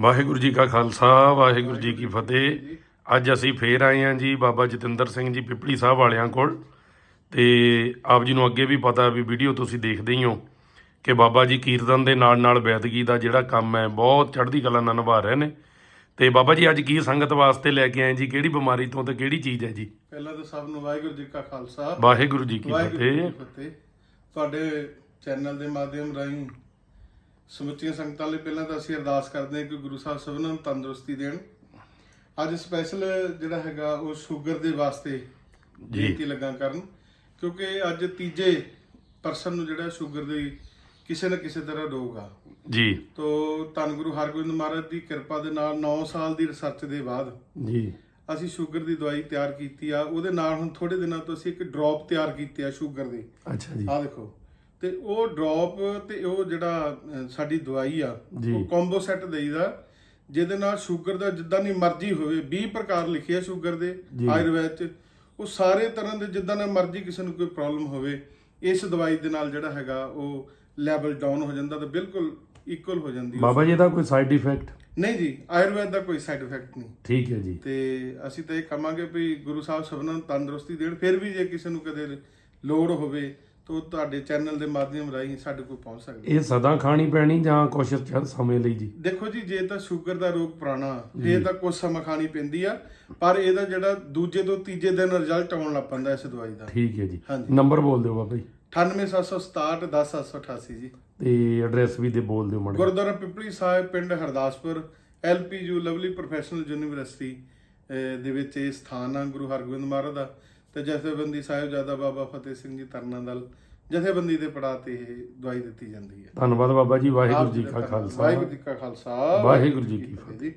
ਵਾਹਿਗੁਰੂ ਜੀ ਕਾ ਖਾਲਸਾ ਵਾਹਿਗੁਰੂ ਜੀ ਕੀ ਫਤਿਹ। ਅੱਜ ਅਸੀਂ ਫੇਰ ਆਏ ਹਾਂ ਜੀ ਬਾਬਾ ਜਤਿੰਦਰ ਸਿੰਘ ਜੀ ਪਿਪਲੀ ਸਾਹਿਬ ਵਾਲਿਆਂ ਕੋਲ। ਤੇ ਆਪ ਜੀ ਨੂੰ ਅੱਗੇ ਵੀ ਪਤਾ ਵੀ ਵੀਡੀਓ ਤੁਸੀਂ ਦੇਖਦੇ ਹੀ ਹੋ ਕਿ ਬਾਬਾ ਜੀ ਕੀਰਤਨ ਦੇ ਨਾਲ ਨਾਲ ਵੈਦਗੀ ਦਾ ਜਿਹੜਾ ਕੰਮ ਹੈ ਬਹੁਤ ਚੜ੍ਹਦੀ ਕਲਾ ਨਾਲ ਨਿਭਾ ਰਹੇ ਨੇ। ਤੇ ਬਾਬਾ ਜੀ ਅੱਜ ਕੀ ਸੰਗਤ ਵਾਸਤੇ ਲੈ ਕੇ ਆਏ ਜੀ? ਕਿਹੜੀ ਬਿਮਾਰੀ ਤੋਂ ਤੇ ਕਿਹੜੀ ਚੀਜ਼ ਹੈ ਜੀ? ਪਹਿਲਾਂ ਤਾਂ ਸਭ ਨੂੰ ਵਾਹਿਗੁਰੂ ਜੀ ਕਾ ਖਾਲਸਾ। ਵਾਹਿਗੁਰੂ ਜੀ ਕੀ ਫਤਿਹ। ਤੁਹਾਡੇ ਚੈਨਲ ਦੇ ਮਾਧਿਅਮ ਰਾਹੀਂ ਸਮੁੱਚੀਆਂ ਸੰਗਤਾਂ ਲਈ ਪਹਿਲਾਂ ਤਾਂ ਅਸੀਂ ਅਰਦਾਸ ਕਰਦੇ ਹਾਂ ਕਿ ਗੁਰੂ ਸਾਹਿਬ ਸਭਨਾਂ ਨੂੰ ਤੰਦਰੁਸਤੀ ਦੇਣ। ਅੱਜ ਸਪੈਸ਼ਲ ਜਿਹੜਾ ਹੈਗਾ ਉਹ ਸ਼ੂਗਰ ਦੇ ਵਾਸਤੇ। ਬੇਨਤੀ ਲੱਗਾ ਕਰਨ ਕਿਉਂਕਿ ਅੱਜ ਤੀਜੇ ਪਰਸਨ ਨੂੰ ਜਿਹੜਾ ਸ਼ੂਗਰ ਦੀ ਕਿਸੇ ਨਾ ਕਿਸੇ ਤਰ੍ਹਾਂ ਰੋਗ ਆ। ਜੀ। ਤੋ ਧੰਨ ਗੁਰੂ ਹਰਗੋਬਿੰਦ ਮਹਾਰਾਜ ਦੀ ਕਿਰਪਾ ਦੇ ਨਾਲ 9 ਸਾਲ ਦੀ ਰਿਸਰਚ ਦੇ ਬਾਅਦ ਜੀ। ਅਸੀਂ ਸ਼ੂਗਰ ਦੀ ਦਵਾਈ ਤਿਆਰ ਕੀਤੀ ਆ। ਉਹਦੇ ਨਾਲ ਹੁਣ ਥੋੜੇ ਦਿਨਾਂ ਤੋਂ ਅਸੀਂ ਇੱਕ ਡ੍ਰੌਪ ਤਿਆਰ ਕੀਤੇ ਆ ਸ਼ੂਗਰ ਦੇ। ਅੱਛਾ ਜੀ। ਆ ਦੇਖੋ। ਤੇ ਉਹ ਡ੍ਰੌਪ ਤੇ ਉਹ ਜਿਹੜਾ ਸਾਡੀ ਦਵਾਈ ਆ। ਉਹ ਕੰਬੋ ਸੈੱਟ ਦੇਈਦਾ ਜਿਹਦੇ ਨਾਲ ਸ਼ੂਗਰ ਦਾ ਜਿੱਦਾਂ ਦੀ ਮਰਜ਼ੀ ਹੋਵੇ 20 ਪ੍ਰਕਾਰ ਲਿਖੇ ਆ ਸ਼ੂਗਰ ਦੇ। ਆਯੁਰਵੈਦ ਚ ਉਹ ਸਾਰੇ ਤਰ੍ਹਾਂ ਦੇ ਜਿੱਦਾਂ ਦਾ ਮਰਜ਼ੀ ਕਿਸੇ ਨੂੰ ਕੋਈ ਪ੍ਰੋਬਲਮ ਹੋਵੇ ਇਸ ਦਵਾਈ ਦੇ ਨਾਲ ਜਿਹੜਾ ਹੈਗਾ ਉਹ ਲੈਵਲ ਡਾਊਨ ਹੋ ਜਾਂਦਾ ਤੇ ਬਿਲਕੁਲ ਇਕੁਅਲ ਹੋ ਜਾਂਦੀ ਹੈ। ਬਾਬਾ ਜੀ ਦਾ ਕੋਈ ਸਾਈਡ ਇਫੈਕਟ ਨਹੀਂ ਜੀ ਆਯੁਰਵੈਦ ਦਾ ਕੋਈ ਸਾਈਡ ਇਫੈਕਟ ਨਹੀਂ ਠੀਕ ਹੈ ਜੀ ਤੇ ਅਸੀਂ ਤਾਂ ਇਹ ਕਹਾਂਗੇ ਵੀ ਗੁਰੂ ਸਾਹਿਬ ਸਭਨਾਂ ਨੂੰ ਤੰਦਰੁਸਤੀ ਦੇਣ ਫਿਰ ਵੀ ਜੇ ਕਿਸੇ ਨੂੰ ਕਦੇ ਲੋੜ ਹੋਵੇ ਤਾਂ ਤੁਹਾਡੇ ਚੈਨਲ ਦੇ ਮਾਧਿਅਮ ਰਾਹੀਂ ਸਾਡੇ ਕੋਲ ਪਹੁੰਚ ਸਕਦਾ ਇਹ ਸਦਾ ਖਾਣੀ ਪੈਣੀ ਜਾਂ ਕੁਛ ਚਿਰ ਸਮੇਂ ਲਈ ਜੀ? ਦੇਖੋ ਜੀ ਜੇ ਤਾਂ ਸ਼ੂਗਰ ਦਾ ਰੋਗ ਪੁਰਾਣਾ ਇਹ ਤਾਂ ਕੁਝ ਸਮਾਂ ਖਾਣੀ ਪੈਂਦੀ ਆ ਪਰ ਇਹਦਾ ਜਿਹੜਾ ਦੂਜੇ ਤੋਂ ਤੀਜੇ ਦਿਨ ਰਿਜ਼ਲਟ ਆਉਣ ਲੱਗ ਪੈਂਦਾ ਇਸ ਦਵਾਈ ਦਾ। ਠੀਕ ਹੈ ਜੀ। ਹਾਂਜੀ। ਨੰਬਰ ਬੋਲ ਦਿਓ ਬਾਬਾ ਜੀ। 98767 10788 ਜੀ। ਤੇ ਐਡਰੈਸ ਵੀ ਦੇ ਬੋਲ ਦਿਓ ਮੜੇ ਗੁਰਦੁਆਰਾ ਪਿਪਲੀ ਸਾਹਿਬ ਪਿੰਡ Hardaspur LPU Lovely Professional University ਅਹ, ਦੇ ਵਿੱਚ ਇਹ ਸਥਾਨ ਆ ਗੁਰੂ ਹਰਗੋਬਿੰਦ ਮਹਾਰਾਜ ਦਾ। ਤੇ ਜਥੇਬੰਦੀ ਸਾਹਿਬਜ਼ਾਦਾ ਬਾਬਾ ਫਤਿਹ ਸਿੰਘ ਜੀ ਤਰਨਾ ਦਲ ਜਥੇਬੰਦੀ ਦੇ ਪੜਾਅ ਤੇ ਇਹ ਦਵਾਈ ਦਿੱਤੀ ਜਾਂਦੀ ਹੈ। ਧੰਨਵਾਦ ਬਾਬਾ ਜੀ ਵਾਹਿਗੁਰੂ ਜੀ ਕਾ। ਖਾਲਸਾ। ਵਾਹਿਗੁਰੂ ਜੀ ਕਾ ਖਾਲਸਾ। ਵਾਹਿਗੁਰੂ ਜੀ ਕੀ ਫਤਿਹ ਜੀ।